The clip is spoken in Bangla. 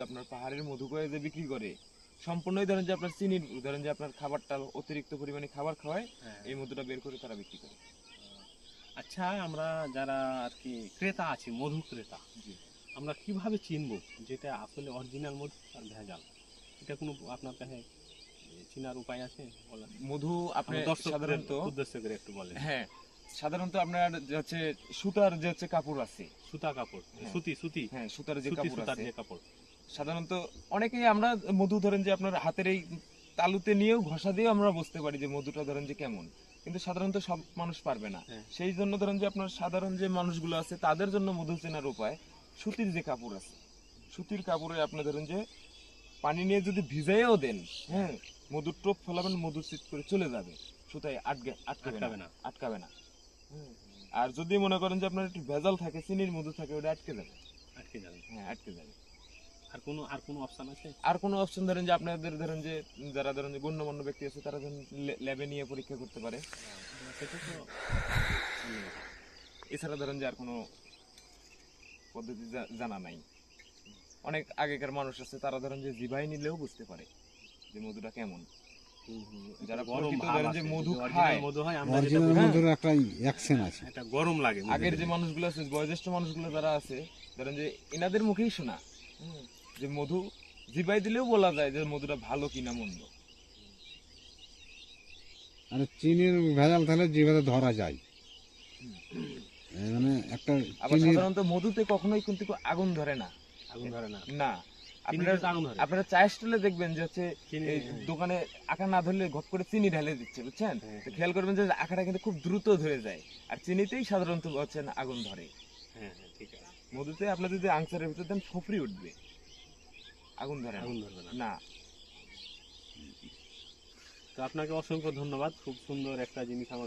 আপনার পাহাড়ের মধু করে যে বিক্রি করে সম্পূর্ণই ধরেন যে আপনার চিনির ধরেন যে আপনার খাবারটা অতিরিক্ত পরিমাণে খাবার খাওয়ায় হ্যাঁ। এই মধুটা বের করে তারা বিক্রি করে। আচ্ছা আমরা যারা আর কি ক্রেতা আছি মধু ক্রেতা আমরা কীভাবে চিনবো যেটা আসলে অরিজিনাল মধু আর ভেজাল? এটা কোনো আপনার কাছে চিনার উপায় আছে? মধু আপনি সাধারণত উদ্দেশ্য করে একটু বলেন। হ্যাঁ সাধারণত আপনার যে হচ্ছে সুতার যে হচ্ছে কাপড় আছে সুতা কাপড় হ্যাঁ। সুতি সুতি। হ্যাঁ সুতার যে কাপড় সুতার আছে। কাপড়। সাধারণত অনেকেই আমরা মধু ধরেন যে আপনার হাতের এই তালুতে নিয়েও ঘষা দিয়েও আমরা বুঝতে পারি যে মধুটা ধরেন যে কেমন। কিন্তু সাধারণত সব মানুষ পারবে না। হ্যাঁ। সেই জন্য ধরেন যে আপনার সাধারণ যে মানুষগুলো আছে তাদের জন্য মধু চেনার উপায় সুতির যে কাপড় আছে। সুতির কাপড়ে আপনি ধরেন যে পানি নিয়ে যদি ভিজাইও দেন হ্যাঁ মধুর টোপ ফেলাবেন মধু চিত করে চলে যাবে। সুতায় আটকে আটকাবে না। আটকাবে না। আর যদি মনে করেন যে আপনার একটু ভেজাল থাকে চিনির মধু থাকে ওটা আটকে যাবে। আটকে যাবে। হ্যাঁ আটকে যাবে। আর কোনো আর কোনো অপশন আছে? আর কোনো অপশন ধরেন যে আপনাদের ধরেন যে যারা ধরেন যে গণ্যমান্য ব্যক্তি আছে তারা ধরেন ল্যাবে নিয়ে পরীক্ষা করতে পারে। সেটা তো এছাড়া ধরেন যে আর কোনো পদ্ধতি জানা নাই। অনেক আগেকার মানুষ আছে তারা ধরেন যে জিভাই নিলেও বুঝতে পারে যে মধুটা কেমন। যারা গরম প্রকৃত ভাব ধরেন আছে, যে মধু খায়, মধু হয় আমরা যেটা অরিজিনাল বুঝি, মধুর একটা অ্যাকশন আছে। এটা গরম লাগে আগের যে। মানুষগুলো আছে বয়োজ্যেষ্ঠ মানুষগুলো যারা আছে ধরেন যে এনাদের মুখেই শোনা। যে মধু জিভাই দিলেও বলা যায় যে মধুটা ভালো কিনা মন্দ। আর চিনির ভেজাল তাহলে জিভাতে ধরা যায়। মানে একটা আবার সাধারণত মধুতে কখনোই কিন্তু আগুন ধরে না। আগুন ধরে না। না। আপনারা চায়ের স্টলে দেখবেন যে হচ্ছে দোকানে আঁকা না ধরলে ঘট করে চিনি ঢালে দিচ্ছে বুঝছেন? হ্যাঁ, খেয়াল করবেন যে আঁকাটা কিন্তু খুব দ্রুত ধরে যায়। আর চিনিতেই সাধারণত হচ্ছে না আগুন ধরে। হ্যাঁ হ্যাঁ ঠিক আছে। মধুতে আপনি যদি আংসারের ভিতর দেন ফফরি উঠবে। আগুন ধরে আগুন ধরবে না। না। তো আপনাকে অসংখ্য ধন্যবাদ। খুব সুন্দর একটা জিনিস আমাকে